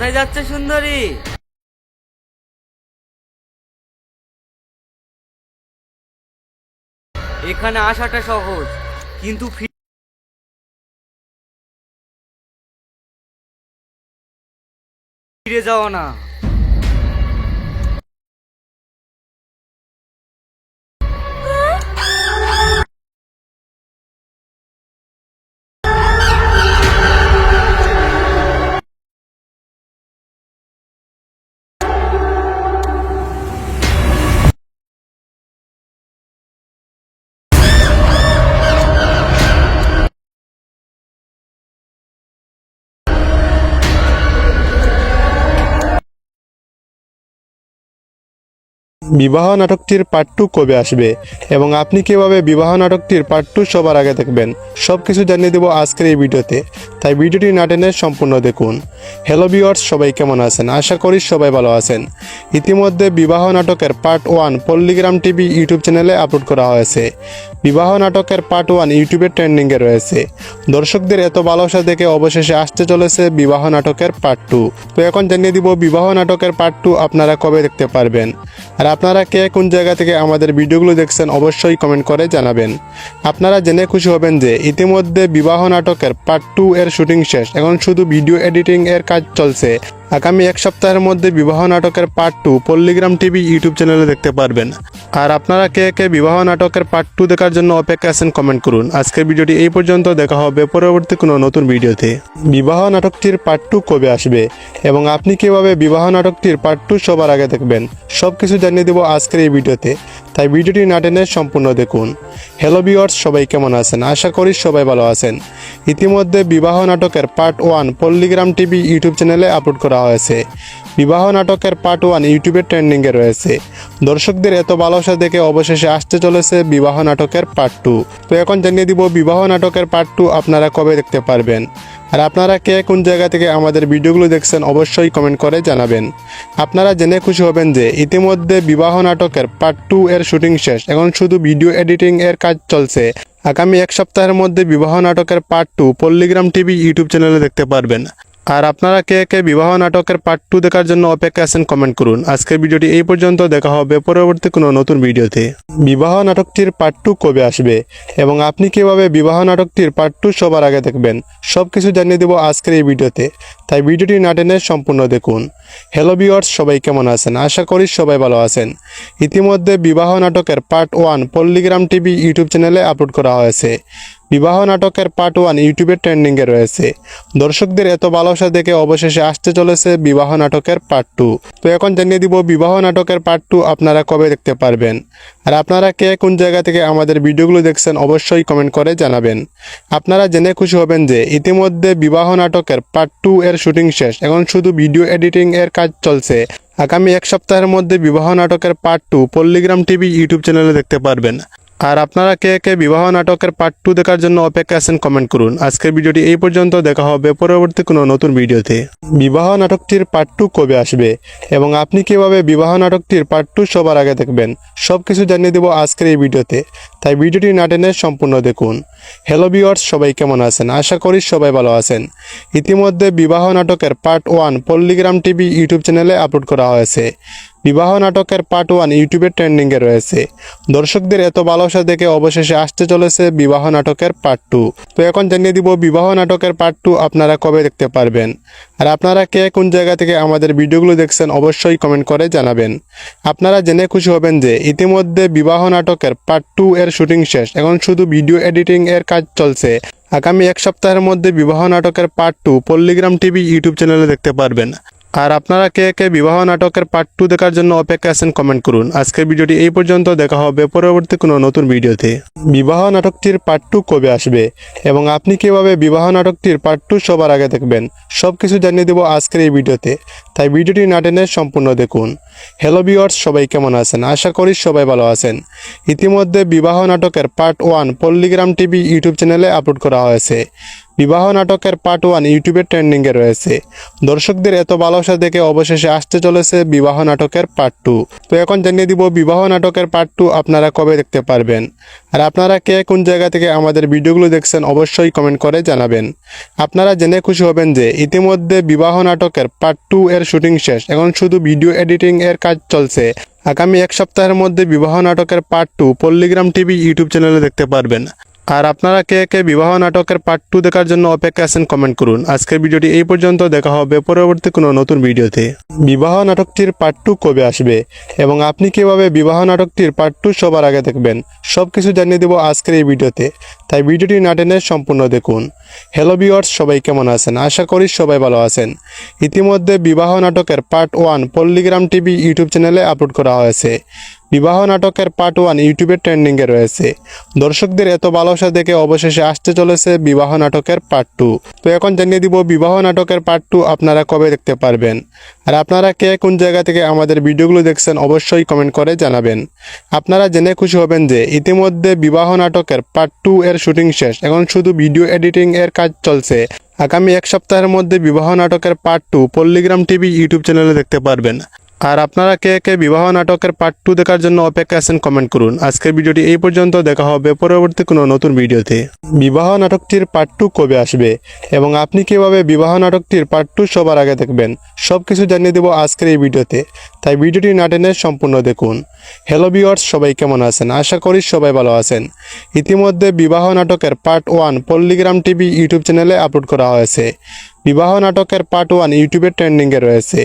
কোথায় যাচ্ছে সুন্দরী? এখানে আসাটা সহজ কিন্তু ফিরে যাওয়া না। বিবাহ নাটকটির পার্ট টু কবে আসবে এবং আপনি কীভাবে বিবাহ নাটকটির পার্ট টু সবার আগে দেখবেন সব কিছু জানিয়ে দেবো আজকের এই ভিডিওতে। তাই ভিডিওটি না টেনে সম্পূর্ণ দেখুন। হ্যালো ভিউয়ার্স সবাই কেমন আছেন? আশা করি সবাই ভালো আছেন। ইতিমধ্যে বিবাহ নাটকের part one Palligram TV YouTube চ্যানেলে আপলোড করা হয়েছে। বিবাহ নাটকের পার্ট ওয়ান ইউটিউবে ট্রেন্ডিংয়ে রয়েছে। দর্শকদের এত ভালোবাসা দেখে অবশেষে আসতে চলেছে বিবাহ নাটকের পার্ট টু তো এখন জানিয়ে দিব বিবাহ নাটকের পার্ট টু আপনারা কবে দেখতে পারবেন। আর আপনারা কে কোন জায়গা থেকে আমাদের ভিডিওগুলো দেখছেন অবশ্যই কমেন্ট করে জানাবেন। আপনারা জেনে খুশি হবেন যে ইতিমধ্যে বিবাহ নাটকের পার্ট টু এর শুটিং শেষ। এখন শুধু ভিডিও এডিটিং এর কাজ চলছে। আগামী এক সপ্তাহের মধ্যে বিবাহ নাটকের part two Palligram TV YouTube চ্যানেলে দেখতে পারবেন। আর আপনারা কে কে বিবাহ নাটকের পার্ট টু দেখার জন্য অপেক্ষা আছেন কমেন্ট করুন। আজকের ভিডিওটি এই পর্যন্ত, দেখা হবে পরবর্তী কোনো নতুন ভিডিওতে। বিবাহ নাটকটির পার্ট টু কবে আসবে এবং আপনি কীভাবে বিবাহ নাটকটির পার্ট টু সবার আগে দেখবেন সব কিছু জানিয়ে দেবো আজকের এই ভিডিওতে। তাই ভিডিওটি না টেনে সম্পূর্ণ দেখুন। হ্যালো ভিউয়ার্স সবাই কেমন আছেন? আশা করি সবাই ভালো আছেন। ইতিমধ্যে বিবাহ নাটকের part one Palligram TV YouTube চ্যানেলে আপলোড করা হয়েছে। বিবাহ নাটকের পার্ট ওয়ান ইউটিউবে ট্রেন্ডিংয়ে রয়েছে। দর্শকদের এত ভালোবাসা দেখে অবশেষে আসতে চলেছে বিবাহ নাটকের পার্ট টু তো এখন জানিয়ে দিব বিবাহ নাটকের পার্ট টু আপনারা কবে দেখতে পারবেন। আর আপনারা কে কোন জায়গা থেকে আমাদের ভিডিওগুলো দেখছেন অবশ্যই কমেন্ট করে জানাবেন। আপনারা জেনে খুশি হবেন যে ইতিমধ্যে বিবাহ নাটকের পার্ট টু এর শুটিং শেষ। এখন শুধু ভিডিও এডিটিং এর কাজ চলছে। আগামী এক সপ্তাহের মধ্যে বিবাহ নাটকের part two Palligram TV YouTube চ্যানেলে দেখতে পারবেন। আর আপনারা কে কে বিবাহ নাটকের পার্ট টু দেখার জন্য অপেক্ষা আছেন কমেন্ট করুন। আজকের ভিডিওটি এই পর্যন্ত, দেখা হবে পরবর্তী কোনো নতুন ভিডিওতে। বিবাহ নাটকটির পার্ট টু কবে আসবে এবং আপনি কীভাবে বিবাহ নাটকটির পার্ট টু সবার আগে দেখবেন সব কিছু জানিয়ে দেবো আজকের এই ভিডিওতে। তাই ভিডিওটি নাটেনে সম্পূর্ণ দেখুন। হ্যালো ভিউয়ার্স সবাই কেমন আছেন? আশা করি সবাই ভালো আছেন। ইতিমধ্যে বিবাহ নাটকের part one Palligram TV YouTube চ্যানেলে আপলোড করা হয়েছে। বিবাহ নাটকের পার্ট ওয়ান ইউটিউবে ট্রেন্ডিংয়ে রয়েছে। দর্শকদের এত ভালোবাসা দেখে অবশেষে আসতে চলেছে বিবাহ নাটকের পার্ট টু তো এখন জানিয়ে দিব বিবাহ নাটকের পার্ট টু আপনারা কবে দেখতে পারবেন। আর আপনারা কে কোন জায়গা থেকে আমাদের ভিডিওগুলো দেখছেন অবশ্যই কমেন্ট করে জানাবেন। আপনারা জেনে খুশি হবেন যে ইতিমধ্যে বিবাহ নাটকের পার্ট টু এর শুটিং শেষ। এখন শুধু ভিডিও এডিটিং এর কাজ চলছে। আগামী এক সপ্তাহের মধ্যে বিবাহ নাটকের part two Palligram TV YouTube চ্যানেলে দেখতে পারবেন। আর আপনারা কে কে বিবাহ নাটকের পার্ট টু দেখার জন্য অপেক্ষা আছেন কমেন্ট করুন। আজকের ভিডিওটি এই পর্যন্ত, দেখা হবে পরবর্তী কোনো নতুন ভিডিওতে। বিবাহ নাটকটির পার্ট টু কবে আসবে? এবং আপনি কীভাবে বিবাহ নাটকটির পার্ট টু সবার আগে দেখবেন? সব কিছু জানিয়ে দেবো আজকের এই ভিডিওতে। তাই ভিডিওটি না টেনে সম্পূর্ণ দেখুন। হ্যালো ভিউয়ার্স সবাই কেমন আছেন? আশা করি সবাই ভালো আছেন। ইতিমধ্যে বিবাহ নাটকের part one Palligram TV YouTube চ্যানেলে আপলোড করা হয়েছে। বিবাহ নাটকের পার্ট ওয়ান ইউটিউবে ট্রেন্ডিংয়ে রয়েছে। দর্শকদের এত ভালোবাসা দেখে অবশেষে আসতে চলেছে বিবাহ নাটকের পার্ট টু তো এখন জানিয়ে দিব, বিবাহ নাটকের পার্ট টু আপনারা কবে দেখতে পারবেন? আর আপনারা কে কোন জায়গা থেকে আমাদের ভিডিওগুলো দেখছেন অবশ্যই কমেন্ট করে জানাবেন। আপনারা জেনে খুশি হবেন যে ইতিমধ্যে বিবাহ নাটকের পার্ট টু এর শুটিং শেষ। এখন শুধু ভিডিও এডিটিং এর কাজ চলছে। আগামী এক সপ্তাহের মধ্যে বিবাহ নাটকের part two Palligram TV YouTube চ্যানেলে দেখতে পারবেন। আর আপনারা কে কে বিবাহ নাটকের পার্ট টু দেখার জন্য অপেক্ষা আছেন কমেন্ট করুন। আজকের ভিডিওটি এই পর্যন্ত, দেখা হবে পরবর্তী কোনো নতুন ভিডিওতে। বিবাহ নাটকটির পার্ট টু কবে আসবে এবং আপনি কীভাবে বিবাহ নাটকটির পার্ট টু সবার আগে দেখবেন সব কিছু জানিয়ে দেবো আজকের এই ভিডিওতে। তাই ভিডিওটি না টেনে সম্পূর্ণ দেখুন। হ্যালো ভিওয়ার্স সবাই কেমন আছেন? আশা করি সবাই ভালো আছেন। ইতিমধ্যে বিবাহ নাটকের part one Palligram TV YouTube চ্যানেলে আপলোড করা হয়েছে। বিবাহ নাটকের পার্ট ওয়ান ইউটিউবে ট্রেন্ডিংয়ে রয়েছে। দর্শকদের এত ভালোবাসা দেখে অবশেষে আসতে চলেছে বিবাহ নাটকের পার্ট টু তো এখন জানিয়ে দিব বিবাহ নাটকের পার্ট টু আপনারা কবে দেখতে পারবেন। আর আপনারা কে কোন জায়গা থেকে আমাদের ভিডিওগুলো দেখছেন অবশ্যই কমেন্ট করে জানাবেন। আপনারা জেনে খুশি হবেন যে ইতিমধ্যে বিবাহ নাটকের পার্ট টু এর শুটিং শেষ। এখন শুধু ভিডিও এডিটিং এর কাজ চলছে। আগামী এক সপ্তাহের মধ্যে বিবাহ নাটকের part two Palligram TV YouTube চ্যানেলে দেখতে পারবেন। আর আপনারা কে কে বিবাহ নাটকের পার্ট টু দেখার জন্য অপেক্ষা আছেন কমেন্ট করুন। আজকের ভিডিওটি এই পর্যন্ত, দেখা হবে পরবর্তী কোনো নতুন ভিডিওতে। বিবাহ নাটকটির পার্ট টু কবে আসবে এবং আপনি কীভাবে বিবাহ নাটকটির পার্ট টু সবার আগে দেখবেন সব কিছু জানিয়ে দেবো আজকের এই ভিডিওতে। তাই ভিডিওটি না টেনে সম্পূর্ণ দেখুন। হ্যালো ভিওয়ার্স সবাই কেমন আছেন? আশা করি সবাই ভালো আছেন। ইতিমধ্যে বিবাহ নাটকের part one Palligram TV YouTube চ্যানেলে আপলোড করা হয়েছে। বিবাহ নাটকের পার্ট ওয়ান ইউটিউবে ট্রেন্ডিংয়ে রয়েছে। দর্শকদের এত ভালোবাসা দেখে অবশেষে আসতে চলেছে বিবাহ নাটকের পার্ট টু তো এখন জানিয়ে দিব বিবাহ নাটকের পার্ট টু আপনারা কবে দেখতে পারবেন। আর আপনারা কে কোন জায়গা থেকে আমাদের ভিডিওগুলো দেখছেন অবশ্যই কমেন্ট করে জানাবেন। আপনারা জেনে খুশি হবেন যে ইতিমধ্যে বিবাহ নাটকের পার্ট টু এর শুটিং শেষ। এখন শুধু ভিডিও এডিটিং এর কাজ চলছে। আগামী এক সপ্তাহের মধ্যে বিবাহ নাটকের part two Palligram TV YouTube চ্যানেলে দেখতে পারবেন। আর আপনারা কে কে বিবাহ নাটকের পার্ট টু দেখার জন্য অপেক্ষা আছেন কমেন্ট করুন। আজকের ভিডিওটি এই পর্যন্ত, দেখা হবে পরবর্তী কোনো নতুন ভিডিওতে। বিবাহ নাটকটির পার্ট টু কবে আসবে এবং আপনি কীভাবে বিবাহ নাটকটির পার্ট টু সবার আগে দেখবেন সব কিছু জানিয়ে দেবো আজকের এই ভিডিওতে। তাই ভিডিওটি না টেনে সম্পূর্ণ দেখুন। হ্যালো ভিওয়ার্স সবাই কেমন আছেন? আশা করি সবাই ভালো আছেন। ইতিমধ্যে বিবাহ নাটকের part one Palligram TV YouTube চ্যানেলে আপলোড করা হয়েছে। বিবাহ নাটকের পার্ট ওয়ান ইউটিউবে ট্রেন্ডিংয়ে রয়েছে।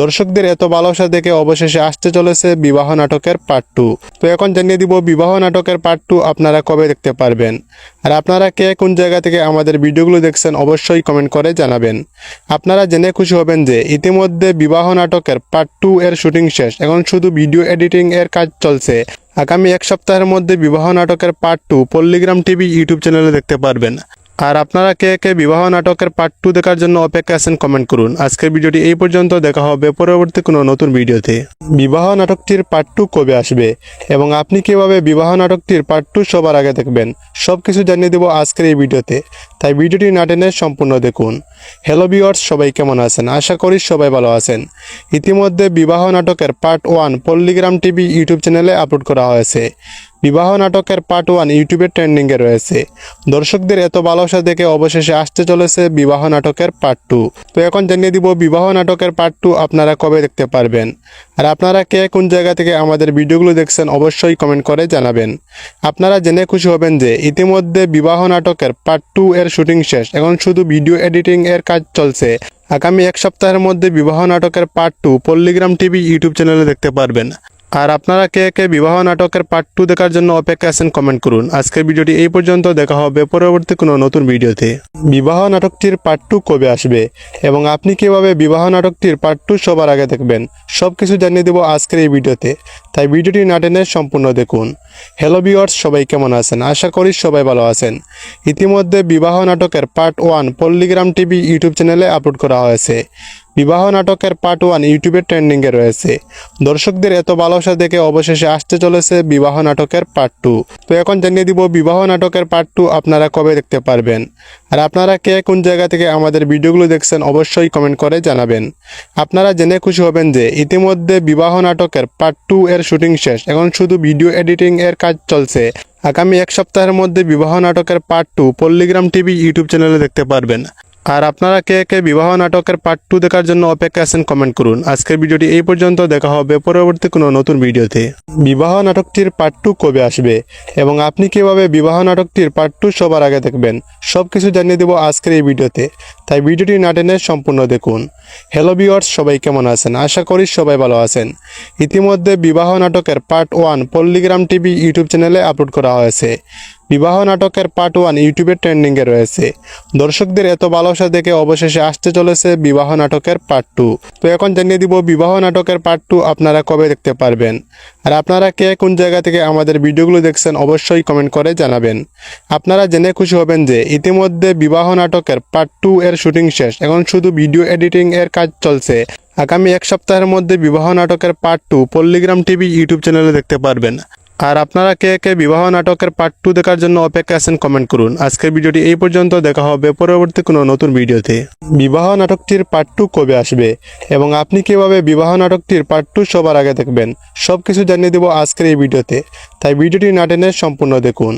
দর্শকদের এত ভালোবাসা দেখে অবশেষে আসতে চলেছে বিবাহ নাটকের পার্ট টু তো এখন জানিয়ে দিব বিবাহ নাটকের পার্ট টু আপনারা কবে দেখতে পারবেন। আর আপনারা কে কোন জায়গা থেকে আমাদের ভিডিওগুলো দেখছেন অবশ্যই কমেন্ট করে জানাবেন। আপনারা জেনে খুশি হবেন যে ইতিমধ্যে বিবাহ নাটকের পার্ট টু এর শুটিং শেষ। এখন শুধু ভিডিও এডিটিং এর কাজ চলছে। আগামী এক সপ্তাহের মধ্যে বিবাহ নাটকের part two Palligram TV YouTube চ্যানেলে দেখতে পারবেন। আর আপনারা কে কে বিবাহ নাটকের পার্ট টু দেখার জন্য অপেক্ষা আছেন কমেন্ট করুন। আজকের ভিডিওটি এই পর্যন্ত, দেখা হবে পরবর্তী কোনো নতুন ভিডিওতে। বিবাহ নাটকটির পার্ট টু কবে আসবে এবং আপনি কীভাবে বিবাহ নাটকটির পার্ট টু সবার আগে দেখবেন সব কিছু জানিয়ে দেবো আজকের এই ভিডিওতে। তাই ভিডিওটি না টেনে সম্পূর্ণ দেখুন। হ্যালো ভিওয়ার্স সবাই কেমন আছেন? আশা করি সবাই ভালো আছেন। ইতিমধ্যে বিবাহ নাটকের part one Palligram TV YouTube চ্যানেলে আপলোড করা হয়েছে। বিবাহ নাটকের পার্ট ওয়ান ইউটিউবে ট্রেন্ডিংয়ে রয়েছে। দর্শকদের এত ভালোবাসা দেখে অবশেষে আসতে চলেছে বিবাহ নাটকের পার্ট টু তো এখন জানিয়ে দিব, বিবাহ নাটকের পার্ট টু আপনারা কবে দেখতে পারবেন? আর আপনারা কে কোন জায়গা থেকে আমাদের ভিডিওগুলো দেখছেন অবশ্যই কমেন্ট করে জানাবেন। আপনারা জেনে খুশি হবেন যে ইতিমধ্যে বিবাহ নাটকের পার্ট টু এর শুটিং শেষ। এখন শুধু ভিডিও এডিটিং এর কাজ চলছে। আগামী এক সপ্তাহের মধ্যে বিবাহ নাটকের part two Palligram TV YouTube চ্যানেলে দেখতে পারবেন। আর আপনারা কে কে বিবাহ নাটকের পার্ট টু দেখার জন্য অপেক্ষা আছেন কমেন্ট করুন। আজকের ভিডিওটি এই পর্যন্ত, দেখা হবে পরবর্তী কোনো নতুন ভিডিওতে। বিবাহ নাটকটির পার্ট টু কবে আসবে এবং আপনি কীভাবে বিবাহ নাটকটির পার্ট টু সবার আগে দেখবেন সব কিছু জানিয়ে দেবো আজকের এই ভিডিওতে। তাই ভিডিওটি না টেনে সম্পূর্ণ দেখুন। হ্যালো ভিওয়ার্স সবাই কেমন আছেন? আশা করি সবাই ভালো আছেন। ইতিমধ্যে বিবাহ নাটকের part one Palligram TV YouTube চ্যানেলে আপলোড করা হয়েছে। বিবাহ নাটকের পার্ট ওয়ান ইউটিউবে ট্রেন্ডিংয়ে রয়েছে। দর্শকদের এত ভালোবাসা দেখে অবশেষে আসতে চলেছে বিবাহ নাটকের পার্ট টু তো এখন জানিয়ে দিব, বিবাহ নাটকের পার্ট টু আপনারা কবে দেখতে পারবেন? আর আপনারা কে কোন জায়গা থেকে আমাদের ভিডিওগুলো দেখছেন অবশ্যই কমেন্ট করে জানাবেন। আপনারা জেনে খুশি হবেন যে ইতিমধ্যে বিবাহ নাটকের পার্ট টু এর শুটিং শেষ। এখন শুধু ভিডিও এডিটিং এর কাজ চলছে। আগামী এক সপ্তাহের মধ্যে বিবাহ নাটকের part two Palligram TV YouTube চ্যানেলে দেখতে পারবেন। আর আপনারা কে কে বিবাহ নাটকের পার্ট টু দেখার জন্য অপেক্ষা আছেন কমেন্ট করুন। আজকের ভিডিওটি এই পর্যন্ত, দেখা হবে পরবর্তী কোনো নতুন ভিডিওতে। বিবাহ নাটকটির পার্ট টু কবে আসবে এবং আপনি কীভাবে বিবাহ নাটকটির পার্ট টু সবার আগে দেখবেন সব কিছু জানিয়ে দেবো আজকের এই ভিডিওতে। তাই ভিডিওটি না টেনে সম্পূর্ণ দেখুন। হ্যালো বিওয়ার্স সবাই কেমন আছেন? আশা করি সবাই ভালো আছেন। ইতিমধ্যে বিবাহ নাটকের part one Palligram TV YouTube চ্যানেলে আপলোড করা হয়েছে। বিবাহ নাটকের পার্ট ওয়ান ইউটিউবে ট্রেন্ডিংয়ে রয়েছে। দর্শকদের এত ভালোবাসা দেখে অবশেষে আসতে চলেছে বিবাহ নাটকের পার্ট টু তো এখন জানিয়ে দিব বিবাহ নাটকের পার্ট টু আপনারা কবে দেখতে পারবেন। আর আপনারা কে কোন জায়গা থেকে আমাদের ভিডিওগুলো দেখছেন অবশ্যই কমেন্ট করে জানাবেন। আপনারা জেনে খুশি হবেন যে ইতিমধ্যে বিবাহ নাটকের পার্ট টু এর শুটিং শেষ। এখন শুধু ভিডিও এডিটিং এর কাজ চলছে। আগামী এক সপ্তাহের মধ্যে বিবাহ নাটকের part two Palligram TV YouTube চ্যানেলে দেখতে পারবেন। আর আপনারা কে কে বিবাহ নাটকের পার্ট টু দেখার জন্য অপেক্ষা আছেন কমেন্ট করুন। আজকের ভিডিওটি এই পর্যন্ত, দেখা হবে পরবর্তী কোনো নতুন ভিডিওতে। বিবাহ নাটকটির পার্ট টু কবে আসবে এবং আপনি কীভাবে বিবাহ নাটকটির পার্ট টু সবার আগে দেখবেন সব কিছু জানিয়ে দেবো আজকের এই ভিডিওতে। তাই ভিডিওটি না টেনে সম্পূর্ণ দেখুন।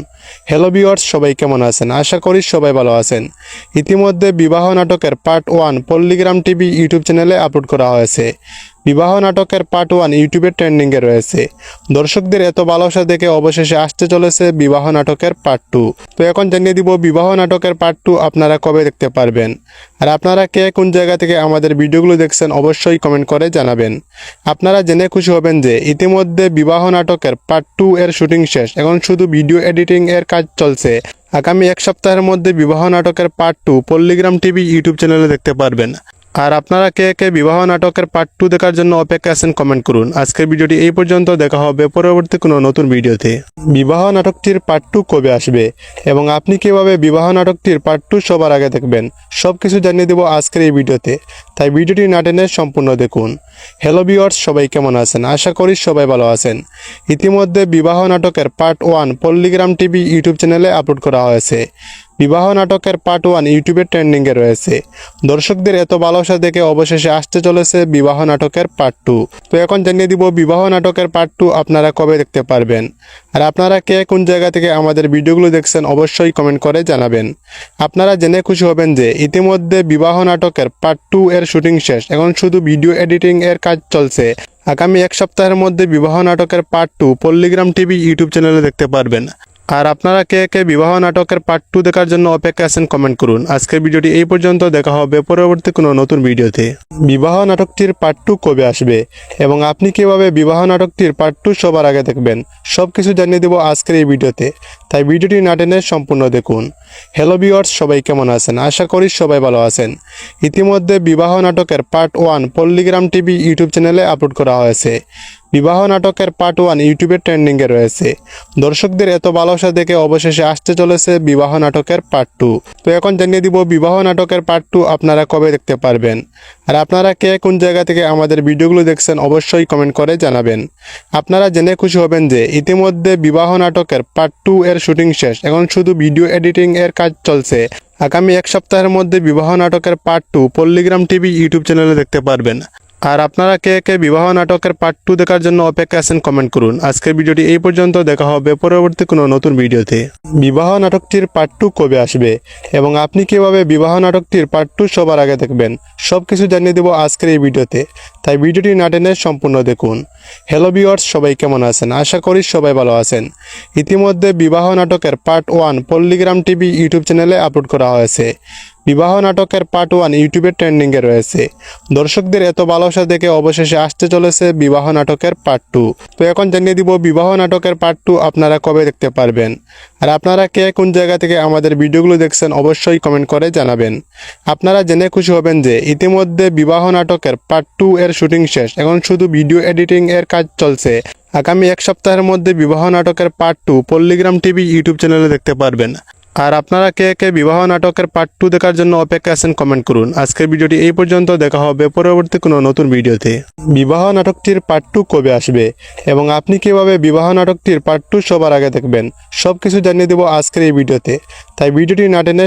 হ্যালো ভিওয়ার্স সবাই কেমন আছেন? আশা করি সবাই ভালো আছেন। ইতিমধ্যে বিবাহ নাটকের part one Palligram TV YouTube চ্যানেলে আপলোড করা হয়েছে। বিবাহ নাটকের পার্ট ওয়ান ইউটিউবে ট্রেন্ডিংয়ে রয়েছে। দর্শকদের এত ভালোবাসা দেখে অবশেষে আসতে চলেছে বিবাহ নাটকের পার্ট টু তো এখন জানিয়ে দিব বিবাহ নাটকের পার্ট টু আপনারা কবে দেখতে পারবেন। আর আপনারা কে কোন জায়গা থেকে আমাদের ভিডিওগুলো দেখছেন অবশ্যই কমেন্ট করে জানাবেন। আপনারা জেনে খুশি হবেন যে ইতিমধ্যে বিবাহ নাটকের পার্ট টু এর শুটিং শেষ। এখন শুধু ভিডিও এডিটিং এর কাজ চলছে। আগামী এক সপ্তাহের মধ্যে বিবাহ নাটকের part two Palligram TV YouTube চ্যানেলে দেখতে পারবেন। আর আপনারা কে কে বিবাহ নাটকের পার্ট টু দেখার জন্য অপেক্ষা আছেন কমেন্ট করুন। আজকের ভিডিওটি এই পর্যন্ত, দেখা হবে পরবর্তী কোনো নতুন ভিডিওতে। বিবাহ নাটকটির পার্ট টু কবে আসবে এবং আপনি কীভাবে বিবাহ নাটকটির পার্ট টু সবার আগে দেখবেন সব কিছু জানিয়ে দেবো আজকের এই ভিডিওতে। তাই ভিডিওটি না টেনে সম্পূর্ণ দেখুন। হ্যালো ভিওয়ার্স সবাই কেমন আছেন? আশা করি সবাই ভালো আছেন। ইতিমধ্যে বিবাহ নাটকের part one Palligram TV YouTube চ্যানেলে আপলোড করা হয়েছে। বিবাহ নাটকের পার্ট ওয়ান ইউটিউবে ট্রেন্ডিংয়ে রয়েছে। দর্শকদের এত ভালোবাসা দেখে অবশেষে আসতে চলেছে বিবাহ নাটকের পার্ট টু তো এখন জানিয়ে দিব বিবাহ নাটকের পার্ট টু আপনারা কবে দেখতে পারবেন। আর আপনারা কে কোন জায়গা থেকে আমাদের ভিডিওগুলো দেখছেন অবশ্যই কমেন্ট করে জানাবেন। আপনারা জেনে খুশি হবেন যে ইতিমধ্যে বিবাহ নাটকের পার্ট টু এর শুটিং শেষ। এখন শুধু ভিডিও এডিটিং এর কাজ চলছে। আগামী এক সপ্তাহের মধ্যে বিবাহ নাটকের part two Palligram TV YouTube চ্যানেলে দেখতে পারবেন। আর আপনারা কে কে বিবাহ নাটকের পার্ট টু দেখার জন্য অপেক্ষা আছেন কমেন্ট করুন। আজকের ভিডিওটি এই পর্যন্ত, দেখা হবে পরবর্তী কোনো নতুন ভিডিওতে। বিবাহ নাটকটির পার্ট টু কবে আসবে এবং আপনি কীভাবে বিবাহ নাটকটির পার্ট টু সবার আগে দেখবেন সব কিছু জানিয়ে দেব আজকের এই ভিডিওতে। তাই ভিডিওটি না টেনে সম্পূর্ণ দেখুন। হ্যালো ভিওয়ার্স সবাই কেমন আছেন? আশা করি সবাই ভালো আছেন। ইতিমধ্যে বিবাহ নাটকের part one Palligram TV YouTube চ্যানেলে আপলোড করা হয়েছে। বিবাহ নাটকের পার্ট ওয়ান ইউটিউবে ট্রেন্ডিংয়ে রয়েছে। দর্শকদের এত ভালোবাসা দেখে অবশেষে আসতে চলেছে বিবাহ নাটকের পার্ট টু তো এখন জানিয়ে দিব বিবাহ নাটকের পার্ট টু আপনারা কবে দেখতে পারবেন। আর আপনারা কে কোন জায়গা থেকে আমাদের ভিডিওগুলো দেখছেন অবশ্যই কমেন্ট করে জানাবেন। আপনারা জেনে খুশি হবেন যে ইতিমধ্যে বিবাহ নাটকের পার্ট টু এর শুটিং শেষ। এখন শুধু ভিডিও এডিটিং এর কাজ চলছে। আগামী এক সপ্তাহের মধ্যে বিবাহ নাটকের part two Palligram TV YouTube চ্যানেলে দেখতে পারবেন। আর আপনারা কে কে বিবাহ নাটকের পার্ট টু দেখার জন্য অপেক্ষা আছেন কমেন্ট করুন। আজকের ভিডিওটি এই পর্যন্ত, দেখা হবে পরবর্তী কোনো নতুন ভিডিওতে। বিবাহ নাটকটির পার্ট টু কবে আসবে এবং আপনি কীভাবে বিবাহ নাটকটির পার্ট টু সবার আগে দেখবেন সব কিছু জানিয়ে দেবো আজকের এই ভিডিওতে। তাই ভিডিওটি না টেনে সম্পূর্ণ দেখুন। হ্যালো ভিওয়ার্স সবাই কেমন আছেন? আশা করি সবাই ভালো আছেন। ইতিমধ্যে বিবাহ নাটকের part one Palligram TV YouTube চ্যানেলে আপলোড করা হয়েছে। বিবাহ নাটকের পার্ট ওয়ান ইউটিউবে ট্রেন্ডিংয়ে রয়েছে। দর্শকদের এত ভালোবাসা দেখে অবশেষে আসতে চলেছে বিবাহ নাটকের পার্ট টু তো এখন জানিয়ে দিব বিবাহ নাটকের পার্ট টু আপনারা কবে দেখতে পারবেন। আর আপনারা কে কোন জায়গা থেকে আমাদের ভিডিওগুলো দেখছেন অবশ্যই কমেন্ট করে জানাবেন। আপনারা জেনে খুশি হবেন যে ইতিমধ্যে বিবাহ নাটকের পার্ট টু এর শুটিং শেষ। এখন শুধু ভিডিও এডিটিং এর কাজ চলছে। আগামী এক সপ্তাহের মধ্যে বিবাহ নাটকের part two Palligram TV YouTube চ্যানেলে দেখতে পারবেন। আর আপনারা কে কে বিবাহ নাটকের পার্ট টু দেখার জন্য অপেক্ষা আছেন কমেন্ট করুন। আজকের ভিডিওটি এই পর্যন্ত, দেখা হবে পরবর্তী কোনো নতুন ভিডিওতে। বিবাহ নাটকটির পার্ট টু কবে আসবে এবং আপনি কীভাবে বিবাহ নাটকটির পার্ট টু সবার আগে দেখবেন সব কিছু জানিয়ে দেব আজকের এই ভিডিওতে। তাই ভিডিওটি না টেনে